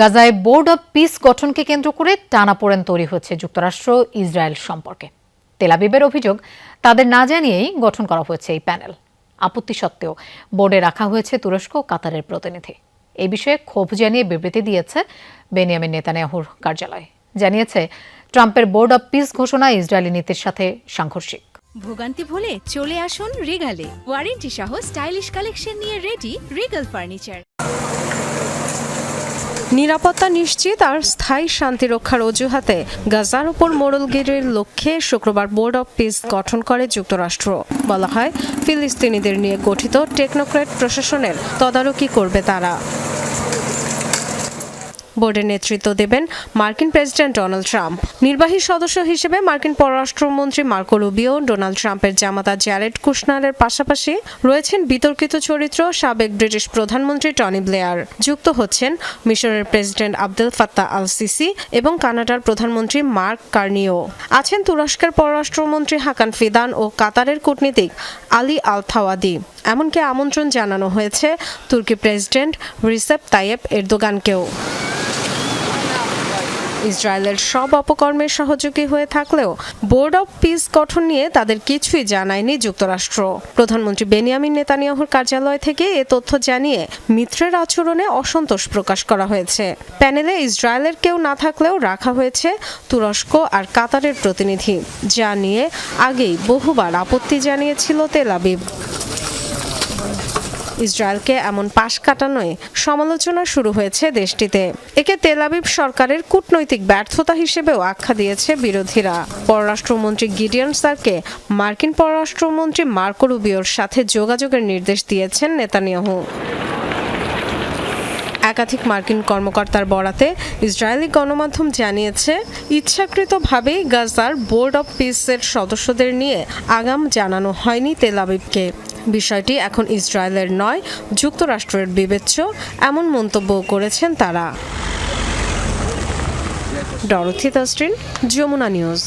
গাজায় board of piece গঠনকে কেন্দ্র করে টানাপোড়েন তৈরি হচ্ছে যুক্তরাষ্ট্র, ইসরায়েল সম্পর্কে। তেলাবিবের অভিযোগ, তাদের না জানিয়েই গঠন করা হয়েছে এই প্যানেল। আপত্তি সত্ত্বেও বোর্ডে রাখা হয়েছে তুরস্ক কাতারের প্রতিনিধি। এই বিষয়ে ক্ষোভ জানিয়ে বিবৃতি দিয়েছে বেনিয়ামিন নেতানিয়াহুর কার্যালয়। জানিয়েছে, ট্রাম্পের বোর্ড অব পিস ঘোষণা ইসরায়েলি নীতির সাথে সাংঘর্ষিক। ভোগান্তি ভুলে চলে আসুন রিগালে। ওয়ারেন্টি সহ স্টাইলিশ কালেকশন নিয়ে রেডি রিগাল ফার্নিচার। নিরাপত্তা নিশ্চিত আর স্থায়ী শান্তি রক্ষার অজুহাতে গাজার উপর মোড়লগিরির লক্ষ্যে শুক্রবার বোর্ড অব পিস গঠন করে যুক্তরাষ্ট্র। বলা হয়, ফিলিস্তিনিদের নিয়ে গঠিত টেকনোক্র্যাট প্রশাসনের তদারকি করবে তারা। বোর্ডের নেতৃত্ব দেবেন মার্কিন প্রেসিডেন্ট ডোনাল্ড ট্রাম্প। নির্বাহী সদস্য হিসেবে মার্কিন পররাষ্ট্রমন্ত্রী মার্কো রুবিও, ডোনাল্ড ট্রাম্পের জামাতা জ্যারেড কুশনারের পাশাপাশি রয়েছেন বিতর্কিত চরিত্র সাবেক ব্রিটিশ প্রধানমন্ত্রী টনি ব্লেয়ার। যুক্ত হচ্ছেন মিশরের president Abdel Fattah al Sisi এবং কানাডার প্রধানমন্ত্রী মার্ক কার্নিও। আছেন তুরস্কের পররাষ্ট্রমন্ত্রী হাকান ফিদান ও কাতারের কূটনীতিক আলী আল থাওয়াদি এমনকি আমন্ত্রণ জানানো হয়েছে তুর্কি প্রেসিডেন্ট রিসেপ তাইয়েব এরদোগানকেও। ইসরায়েলের সব অপকর্মের সহযোগী হয়ে থাকলেও বোর্ড অব পিস গঠন নিয়ে তাদের কিছুই জানায়নি যুক্তরাষ্ট্র। প্রধানমন্ত্রী বেনিয়ামিন নেতানিয়াহুর কার্যালয় থেকে এ তথ্য জানিয়ে মিত্রের আচরণে অসন্তোষ প্রকাশ করা হয়েছে। প্যানেলে ইসরায়েলের কেউ না থাকলেও রাখা হয়েছে তুরস্ক আর কাতারের প্রতিনিধি। যা নিয়ে আগেই বহুবার আপত্তি জানিয়েছিল তেল আবিব। ইসরায়েলকে এমন পাশ কাটানোয় সমালোচনা শুরু হয়েছে দেশটিতে। একে তেলাবিব সরকারের কূটনৈতিক ব্যর্থতা হিসেবেও আখ্যা দিয়েছে বিরোধীরা। পররাষ্ট্রমন্ত্রী গিডিয়ন সারকে মার্কিন পররাষ্ট্রমন্ত্রী মার্কো রুবিওর সাথে যোগাযোগের নির্দেশ দিয়েছেন নেতানিয়াহু। একাধিক মার্কিন কর্মকর্তার বরাতে ইসরায়েলি গণমাধ্যম জানিয়েছে, ইচ্ছাকৃতভাবেই গাজার বোর্ড অব পিসের সদস্যদের নিয়ে আগাম জানানো হয়নি তেল আবিবকে। বিষয়টি এখন ইসরায়েলের নয়, যুক্তরাষ্ট্রের বিবেচ্য, এমন মন্তব্য করেছেন তারা। ডরথি তাস্ট্রিন যমুনা নিউজ।